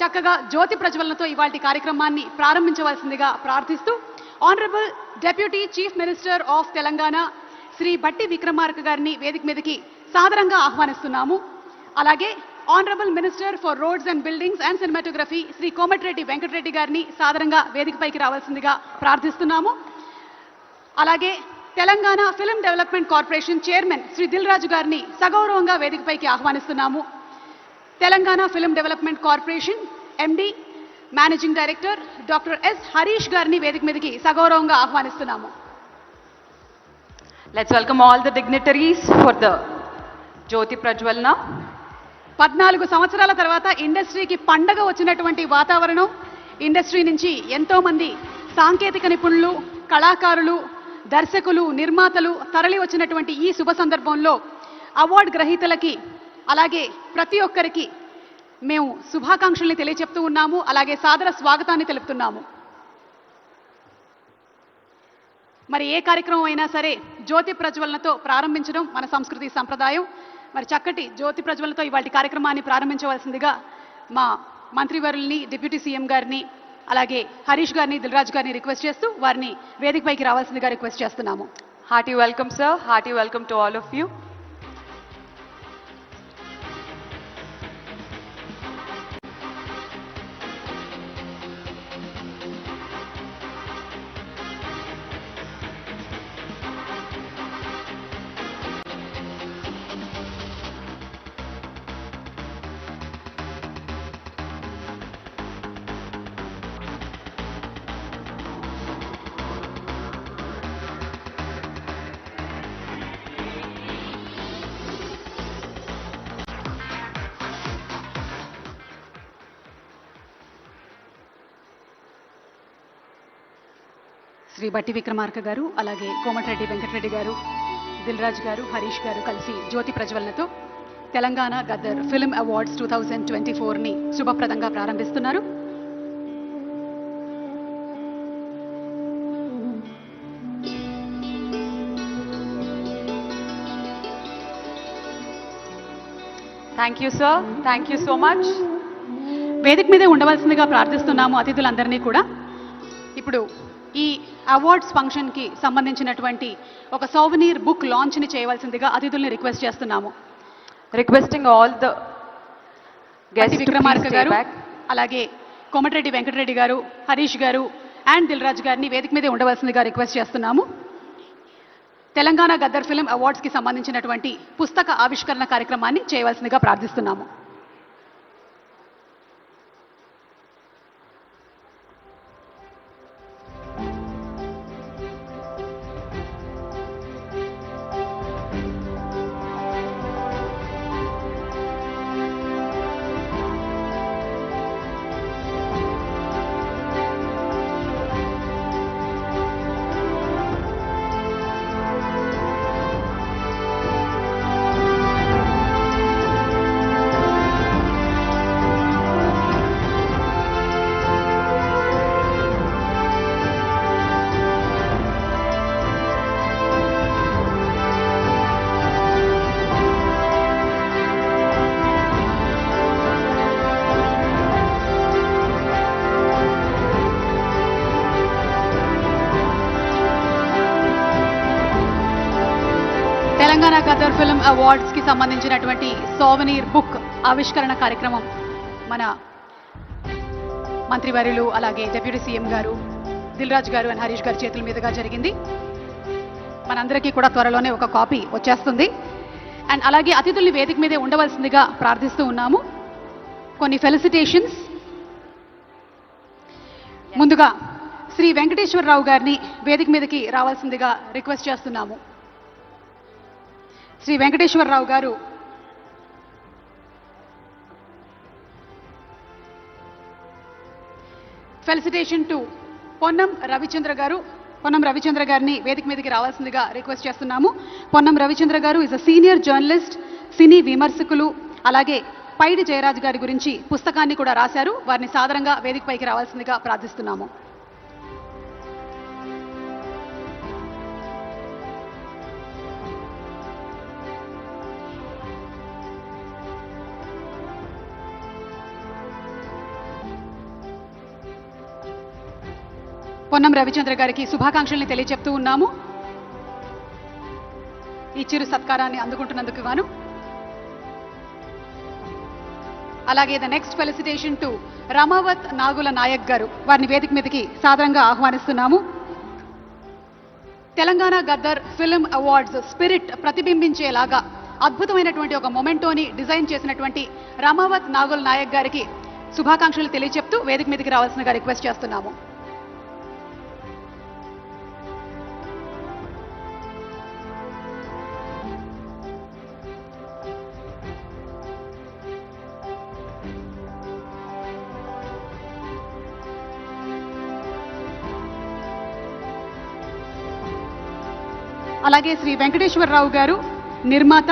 చక్కగా జ్యోతి ప్రజ్వలనతో ఇవాటి కార్యక్రమాన్ని ప్రారంభించవలసిందిగా ప్రార్థిస్తూ honourable deputy chief minister of Telangana Shri Bhatti Vikramarka గారిని వేదిక మీదకి సాదరంగా ఆహ్వానిస్తున్నాము. అలాగే honourable minister for roads and buildings and cinematography Shri Komatireddy Venkatreddy గారిని సాదరంగా వేదికపైకి రావాల్సిందిగా ప్రార్థిస్తున్నాము. అలాగే Telangana film development corporation chairman Shri Dil Raju గారిని సగౌరవంగా వేదికపైకి ఆహ్వానిస్తున్నాము. Telangana film development corporation MD managing director doctor S Harish గారిని వేదిక మీదకి సగౌరవంగా ఆహ్వానిస్తున్నాము Let's welcome all the dignitaries for the Jyoti Prajwalna. పద్నాలుగు సంవత్సరాల తర్వాత ఇండస్ట్రీకి పండగ వచ్చినటువంటి వాతావరణం ఇండస్ట్రీ నుంచి ఎంతో మంది సాంకేతిక నిపుణులు కళాకారులు దర్శకులు నిర్మాతలు తరలి వచ్చినటువంటి ఈ శుభ సందర్భంలో అవార్డు గ్రహీతలకి అలాగే ప్రతి ఒక్కరికి మేము శుభాకాంక్షల్ని తెలియచెప్తూ ఉన్నాము అలాగే సాదర స్వాగతాన్ని తెలుపుతున్నాము. మరి ఏ కార్యక్రమం అయినా సరే జ్యోతి ప్రజ్వలనతో ప్రారంభించడం మన సంస్కృతి సంప్రదాయం. మరి చక్కటి జ్యోతి ప్రజ్వలనతో ఇవాటి కార్యక్రమాన్ని ప్రారంభించవలసిందిగా మా మంత్రివర్యుల్ని డిప్యూటీ సీఎం గారిని అలాగే హరీష్ గారిని దిల్రాజ్ గారిని రిక్వెస్ట్ చేస్తూ వారిని వేదికపైకి రావాల్సిందిగా రిక్వెస్ట్ చేస్తున్నాము. Hearty welcome sir hearty welcome to all of you Shri Bhatti Vikramarka garu అలాగే కోమటిరెడ్డి వెంకటరెడ్డి గారు దిల్రాజ్ గారు హరీష్ గారు కలిసి జ్యోతి ప్రజ్వలనతో Telangana Gaddar film awards two thousand twenty ఫోర్ని శుభప్రదంగా ప్రారంభిస్తున్నారు Thank you, sir. Thank you so much. వేదిక మీదే ఉండవలసిందిగా ప్రార్థిస్తున్నాము అతిథులందరినీ కూడా ఇప్పుడు ఈ అవార్డ్స్ ఫంక్షన్కి సంబంధించినటువంటి ఒక సోవనీర్ బుక్ లాంచ్ని చేయవలసిందిగా అతిథుల్ని రిక్వెస్ట్ చేస్తున్నాము. Guests to please Vikramarka garu. అలాగే కోమటిరెడ్డి వెంకటరెడ్డి గారు హరీష్ గారు అండ్ దిల్రాజ్ గారిని వేదిక మీదే ఉండవలసిందిగా రిక్వెస్ట్ చేస్తున్నాము. తెలంగాణ గద్దర్ ఫిలిం అవార్డ్స్కి సంబంధించినటువంటి పుస్తక ఆవిష్కరణ కార్యక్రమాన్ని చేయవలసిందిగా ప్రార్థిస్తున్నాము. తెలంగాణ గదర్ ఫిల్మ్ అవార్డ్స్కి సంబంధించినటువంటి సోవనీర్ బుక్ ఆవిష్కరణ కార్యక్రమం మన మంత్రివర్యులు అలాగే డిప్యూటీ సీఎం గారు దిల్రాజ్ గారు అండ్ హరీష్ గారి చేతుల మీదుగా జరిగింది. మనందరికీ కూడా త్వరలోనే ఒక కాపీ వచ్చేస్తుంది. అండ్ అలాగే అతిథుల్ని వేదిక మీదే ఉండవలసిందిగా ప్రార్థిస్తూ ఉన్నాము. కొన్ని ఫెలిసిటేషన్స్ ముందుగా శ్రీ వెంకటేశ్వరరావు గారిని వేదిక మీదకి రావాల్సిందిగా రిక్వెస్ట్ చేస్తున్నాము. శ్రీ వెంకటేశ్వరరావు గారు. ఫెలిసిటేషన్ టు పొన్నం రవిచంద్ర గారు. పొన్నం రవిచంద్ర గారిని వేదిక మీదకి రావాల్సిందిగా రిక్వెస్ట్ చేస్తున్నాము. Ponnam Ravichandra garu is a senior journalist cine విమర్శకులు అలాగే పైడి జయరాజ్ గారి గురించి పుస్తకాన్ని కూడా రాశారు. వారిని సాదరంగా వేదికపైకి రావాల్సిందిగా ప్రార్థిస్తున్నాము. పొన్నం రవిచంద్ర గారికి శుభాకాంక్షల్ని తెలియజెప్తూ ఉన్నాము. ఈ చిరు సత్కారాన్ని అందుకుంటున్నందుకు గాను. అలాగే the next felicitation to Ramavath Nagula Nayak garu వారిని వేదిక మీదకి సాదరంగా ఆహ్వానిస్తున్నాము. Telangana Gaddar film awards spirit ప్రతిబింబించేలాగా అద్భుతమైనటువంటి ఒక మొమెంటోని డిజైన్ చేసినటువంటి రమావత్ నాగుల్ నాయక్ గారికి శుభాకాంక్షలు తెలియజెప్తూ వేదిక మీదకి రావాల్సిందిగా రిక్వెస్ట్ చేస్తున్నాము. అలాగే శ్రీ వెంకటేశ్వరరావు గారు నిర్మాత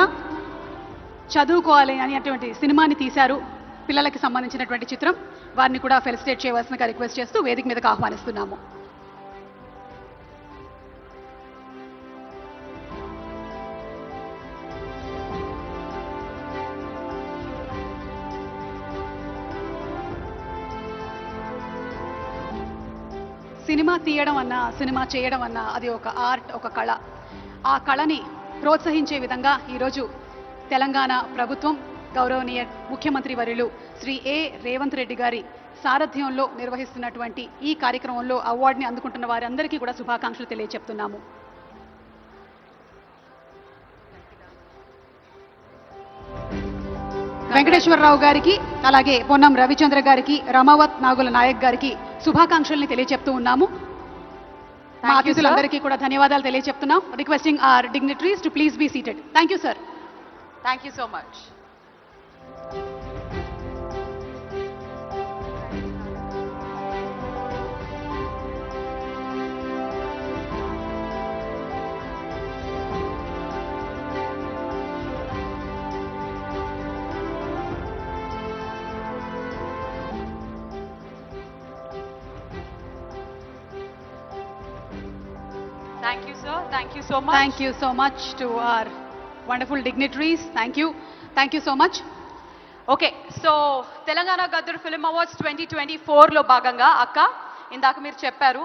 చదువుకోవాలి అనేటువంటి సినిమాని తీశారు. పిల్లలకి సంబంధించినటువంటి చిత్రం. వారిని కూడా ఫెలిసిటేట్ చేయవలసినగా రిక్వెస్ట్ చేస్తూ వేదిక మీదకు ఆహ్వానిస్తున్నాము. సినిమా తీయడం అన్నా సినిమా చేయడం అన్నా అది ఒక ఆర్ట్ ఒక కళ. ఆ కళని ప్రోత్సహించే విధంగా ఈరోజు తెలంగాణ ప్రభుత్వం గౌరవనీయ ముఖ్యమంత్రి వర్యులు శ్రీ ఏ. రేవంత్ రెడ్డి గారి సారథ్యంలో నిర్వహిస్తున్నటువంటి ఈ కార్యక్రమంలో అవార్డుని అందుకుంటున్న వారందరికీ కూడా శుభాకాంక్షలు తెలియజెప్తున్నాము వెంకటేశ్వరరావు గారికి అలాగే పొన్నం రవిచంద్ర గారికి రమావత్ నాగుల నాయక్ గారికి శుభాకాంక్షల్ని తెలియజెప్తూ ఉన్నాము. మా అతిథులందరికీ కూడా ధన్యవాదాలు తెలియజెప్తున్నాం requesting our dignitaries to please be seated thank you sir Thank you so much. Thank you, sir. Thank you so much. Thank you so much to our wonderful dignitaries thank you thank you so much okay so Telangana Gaddar film awards twenty twenty ఫోర్లో భాగంగా అక్క ఇందాక మీరు చెప్పారు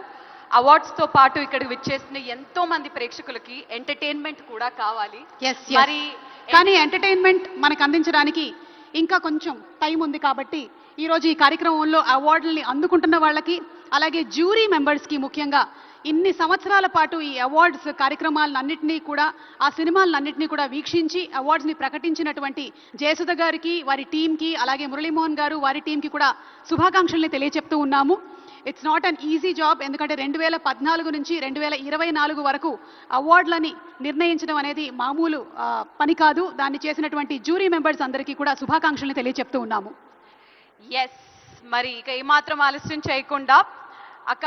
అవార్డ్స్తో పాటు ఇక్కడికి విచ్చేసిన ఎంతో మంది ప్రేక్షకులకి ఎంటర్టైన్మెంట్ కూడా కావాలి. మరి కానీ ఎంటర్టైన్మెంట్ మనకు అందించడానికి ఇంకా కొంచెం టైం ఉంది కాబట్టి ఈ రోజు ఈ కార్యక్రమంలో అవార్డుల్ని అందుకుంటున్న వాళ్ళకి అలాగే జ్యూరీ మెంబర్స్కి ముఖ్యంగా ఇన్ని సంవత్సరాల పాటు ఈ అవార్డ్స్ కార్యక్రమాలన్నింటినీ కూడా ఆ సినిమాలన్నింటినీ కూడా వీక్షించి అవార్డ్స్ని ప్రకటించినటువంటి జయసుధ గారికి వారి టీంకి అలాగే మురళీమోహన్ గారు వారి టీంకి కూడా శుభాకాంక్షల్ని తెలియచెప్తూ ఉన్నాము. It's not an easy job ఎందుకంటే రెండు వేల పద్నాలుగు నుంచి రెండు వేల ఇరవై నాలుగు వరకు అవార్డులని నిర్ణయించడం అనేది మామూలు పని కాదు. దాన్ని చేసినటువంటి జ్యూరీ మెంబర్స్ అందరికీ కూడా శుభాకాంక్షల్ని తెలియచెప్తూ ఉన్నాము. ఎస్ మరి ఇక ఏమాత్రం ఆలస్యం చేయకుండా అక్క